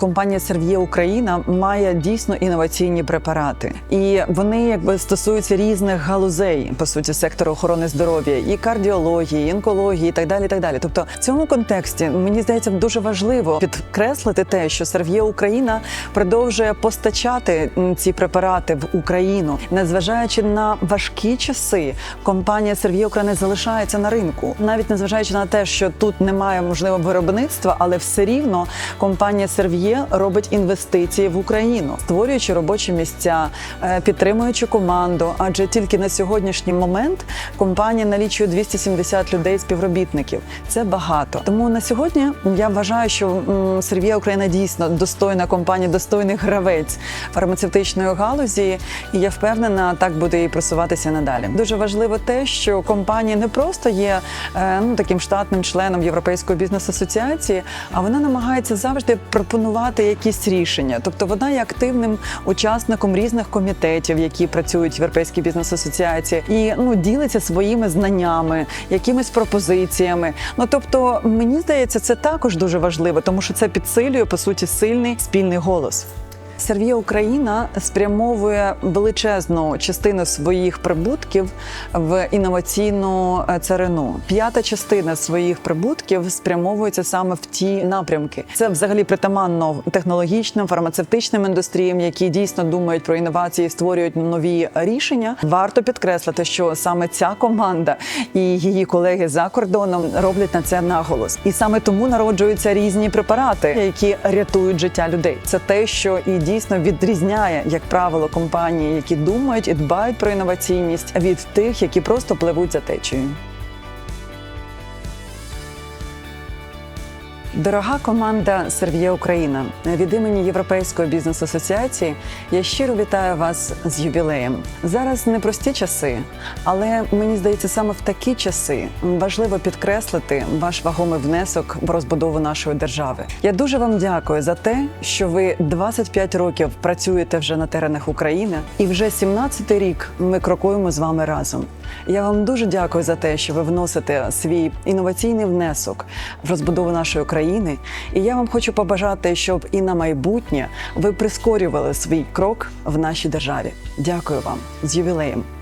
компанія Серв'є Україна має дійсно інноваційні препарати, і вони якби стосуються різних галузей по суті сектору охорони здоров'я, і кардіології, і онкології, і так далі. І так далі. Тобто, в цьому контексті мені здається дуже важливо підкреслити те, що Серв'є Україна продовжує постачати ці препарати в Україну, незважаючи на важкі часи, компанія Серв'є Україна залишається на ринку, навіть незважаючи на те, що тут немає можливо виробництва, але все рівно компанія Серв'є робить інвестиції в Україну, створюючи робочі місця, е, підтримуючи команду. Адже тільки на сьогоднішній момент компанія налічує 270 людей співробітників. Це багато. Тому на сьогодні я вважаю, що м, Серв'є Україна дійсно достойна компанія, достойний гравець фармацевтичної галузі, і я впевнена, так буде і просуватися надалі. Дуже важливо те, що компанія не просто є е, ну таким штатним членом Європейської бізнес-асоціації, а вона намагається завжди пропонувати якісь рішення. Тобто вона є активним учасником різних комітетів, які працюють в Європейській бізнес-асоціації, і ну ділиться своїми знаннями, якимись пропозиціями. Ну тобто, мені здається, це також дуже важливо, тому що це підсилює по суті сильний спільний голос. Серв'є Україна спрямовує величезну частину своїх прибутків в інноваційну е, царину. П'ята частина своїх прибутків спрямовується саме в ті напрямки. Це взагалі притаманно технологічним фармацевтичним індустріям, які дійсно думають про інновації, створюють нові рішення. Варто підкреслити, що саме ця команда і її колеги за кордоном роблять на це наголос, і саме тому народжуються різні препарати, які рятують життя людей. Це те, що і дійсно відрізняє, як правило, компанії, які думають і дбають про інноваційність від тих, які просто пливуть за течією. Дорога команда Серв'є Україна від імені Європейської бізнес-асоціації я щиро вітаю вас з ювілеєм. Зараз непрості часи, але мені здається, саме в такі часи важливо підкреслити ваш вагомий внесок в розбудову нашої держави. Я дуже вам дякую за те, що ви 25 років працюєте вже на теренах України, і вже 17-й рік ми крокуємо з вами разом. Я вам дуже дякую за те, що ви вносите свій інноваційний внесок в розбудову нашої країни. І я вам хочу побажати, щоб і на майбутнє ви прискорювали свій крок в нашій державі. Дякую вам з ювілеєм.